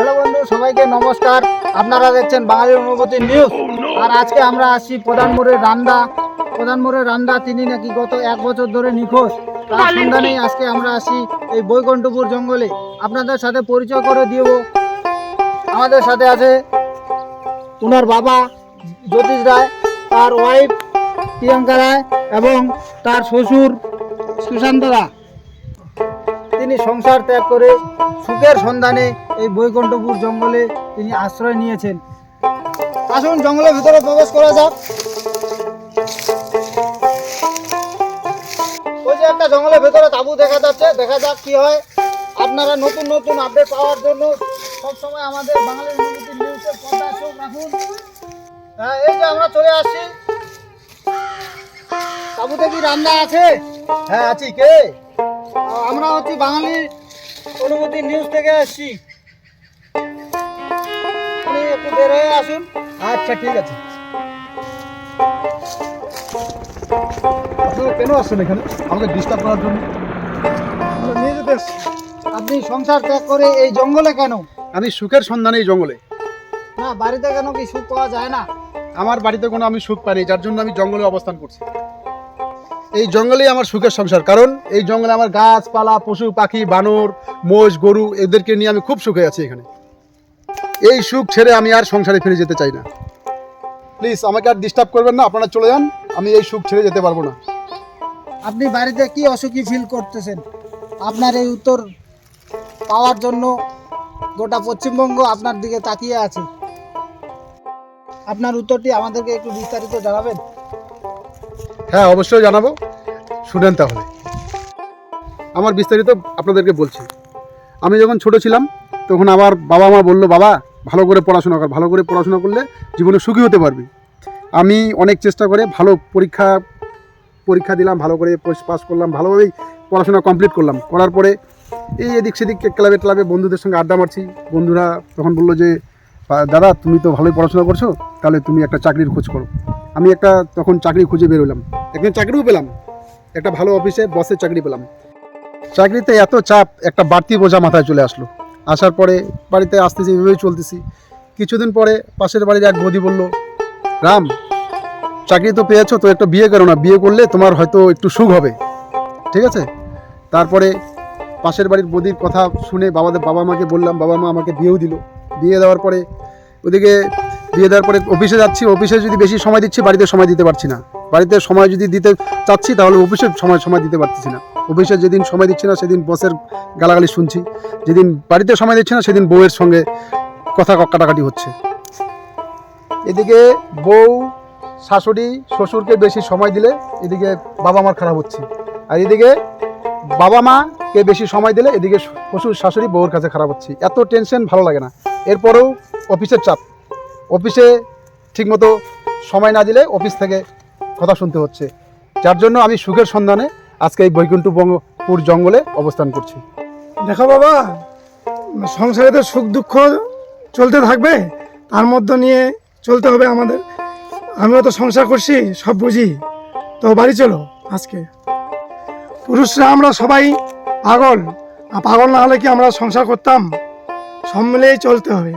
Hello বন্ধু, সবাইকে নমস্কার। আপনারা দেখছেন বাঙালির অনুভূতি নিউজ। আর আজকে আমরা আসছি প্রধানমোড়ের রান্দা। প্রধানমোড়ের রান্দা তিনি নাকি গত এক বছর ধরে নিখোঁজ। তার সন্ধানেই আজকে আমরা আসি এই বৈকুণ্ঠপুর জঙ্গলে। আপনাদের সাথে পরিচয় করে দিব। আমাদের সাথে আছে ওনার বাবা জ্যোতিষ রায়, তার ওয়াইফ প্রিয়াঙ্কা রায় এবং তার শ্বশুর সুশান্ত রায়। তিনি সংসার ত্যাগ করে সুখের সন্ধানে এই বৈকুণ্ঠপুর জঙ্গলে তিনি আশ্রয় নিয়েছেন। আসুন জঙ্গলের ভিতরে প্রবেশ করা যাক। ওই যে একটা জঙ্গলের ভিতরে তাঁবু দেখা যাচ্ছে, দেখা যাক কি হয়। আপনারা নতুন নতুন আপডেট পাওয়ার জন্য সবসময় আমাদের বাঙালি হ্যাঁ এই যে আমরা চলে আসছি। তাবুতে কি রান্না আছে? হ্যাঁ আছি। কে? আমরা হচ্ছি বাঙালি অনুমতি নিউজ থেকে আসছি। আপনি একটু বের হয়ে আসুন। আচ্ছা ঠিক আছে। আপনারা কেন আসছেন এখানে? আমাকে ডিস্টার্ব করার জন্য। আমরা নিয়ে যেতে এসছি। আপনি সংসার ত্যাগ করে এই জঙ্গলে কেন? আমি সুখের সন্ধানে এই জঙ্গলে। না বাড়িতে কেন কি সুখ পাওয়া যায় না? আমার বাড়িতে কোনো আমি সুখ পাইনি যার জন্য আমি জঙ্গলে অবস্থান করছি। এই জঙ্গলেই আমার সুখের সংসার। কারণ এই জঙ্গলে আমার গাছপালা, পশু, পাখি, বানর, মোষ, গরু, এদেরকে নিয়ে আমি খুব সুখে আছি এখানে। এই সুখ ছেড়ে আমি আর সংসারে ফিরে যেতে চাই না। প্লিজ আমাকে আর ডিস্টার্ব করবেন না, আপনারা চলে যান, আমি এই সুখ ছেড়ে যেতে পারব না। আপনি বাড়িতে কি অসুখী ফিল করতেছেন? আপনার এই উত্তর পাওয়ার জন্য গোটা পশ্চিমবঙ্গ আপনার দিকে তাকিয়ে আছে। আপনার উত্তরটি আমাদেরকে একটু বিস্তারিত জানাবেন? হ্যাঁ অবশ্যই জানাব। শুনেন তাহলে। আমার বিস্তারিত আপনাদেরকে বলছি। আমি যখন ছোট ছিলাম, তখন আমার বাবা মা বলল, বাবা, ভালো করে পড়াশোনা কর, ভালো করে পড়াশোনা করলে জীবনে সুখী হতে পারবি। আমি অনেক চেষ্টা করে ভালো পরীক্ষা পরীক্ষা দিলাম, ভালো করে পাস করলাম, ভালোভাবেই পড়াশোনা কমপ্লিট করলাম। করার পরে এই এদিক সেদিক ক্লাবে ক্লাবে বন্ধুদের সঙ্গে আড্ডা মারছি। বন্ধুরা তখন বলল যে দাদা, তুমি তো ভালোই পড়াশোনা করছ, তাহলে তুমি একটা চাকরির খোঁজ করো। আমি একটা তখন চাকরি খুঁজে বেরোলাম একদিন চাকরিও পেলাম। একটা ভালো অফিসে বসের চাকরি পেলাম। চাকরিতে এত চাপ, একটা বাড়তি বোঝা মাথায় চলে আসলো। আসার পরে বাড়িতে আসতেছি, এভাবেই চলতেছি। কিছুদিন পরে পাশের বাড়ির এক বৌদি বলল, রাম, চাকরি তো পেয়েছ, তো একটা বিয়ে করো না। বিয়ে করলে তোমার হয়তো একটু সুখ হবে। ঠিক আছে? তারপরে পাশের বাড়ির বৌদির কথা শুনে বাবাদের বাবা মাকে বললাম বাবা মা আমাকে বিয়েও দিল। বিয়ে দেওয়ার পরে ওদিকে বিয়ে দেওয়ার পরে অফিসে যাচ্ছি, অফিসে যদি বেশি সময় দিচ্ছি, বাড়িতে সময় দিতে পারছি না। বাড়িতে সময় যদি দিতে চাচ্ছি, তাহলে অফিসে সময় সময় দিতে পারতেছি না। অফিসে যেদিন সময় দিচ্ছি না, সেদিন বসের গালাগালি শুনছি। যেদিন বাড়িতে সময় দিচ্ছি না, সেদিন বউয়ের সঙ্গে কথা কাটাকাটি হচ্ছে। এদিকে বউ, শাশুড়ি, শ্বশুরকে বেশি সময় দিলে এদিকে বাবা মার খারাপ হচ্ছে। আর এদিকে বাবা মাকে বেশি সময় দিলে এদিকে শ্বশুর, শাশুড়ি বউয়ের কাছে খারাপ হচ্ছে। এত টেনশন ভালো লাগে না। এরপরেও অফিসের চাপ। অফিসে ঠিকমতো সময় না দিলে অফিস থেকে কথা শুনতে হচ্ছে। যার জন্য আমি সুখের সন্ধানে আজকে এই বৈকুণ্ঠপুর জঙ্গলে অবস্থান করছি। দেখো বাবা, সংসারে তো সুখ দুঃখ চলতে থাকবে, তার মধ্যে নিয়ে চলতে হবে আমাদের। আমিও তো সংসার করছি, সব বুঝি। তো বাড়ি চলো আজকে। পুরুষরা আমরা সবাই পাগল। পাগল না হলে কি আমরা সংসার করতাম? সব মিলেই চলতে হবে।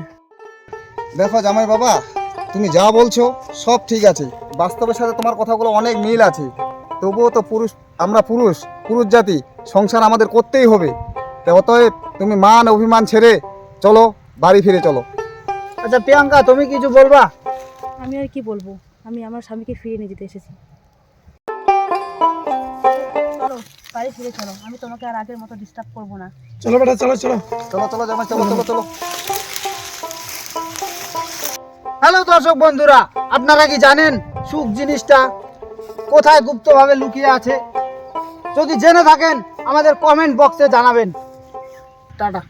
দেখো জামাই বাবা তুমি যা বলছো সব ঠিক আছে। বাস্তবের সাথে তোমার কথাগুলো অনেক মিল আছে। তবুও তো পুরুষ আমরা পুরুষ পুরুষ জাতি সংসার আমাদের করতেই হবে। তো অতএব তুমি মান অভিমান ছেড়ে চলো বাড়ি ফিরে চলো। আচ্ছা প্রিয়াঙ্কা তুমি কিছু বলবা? আমি আর কি বলব? আমি আমার স্বামীকে ফিরিয়ে নিয়ে যেতে এসেছি। চলো বাড়ি ফিরে চলো। আমি তোমাকে আর আগের মতো ডিস্টার্ব করব না। চলো বেটা চলো চলো। চলো চলো জামাই চলো চলো চলো। হ্যালো দর্শক বন্ধুরা, আপনারা কি জানেন সুখ জিনিসটা কোথায় গুপ্তভাবে লুকিয়ে আছে? যদি জেনে থাকেন, আমাদের কমেন্ট বক্সে জানাবেন। টাটা।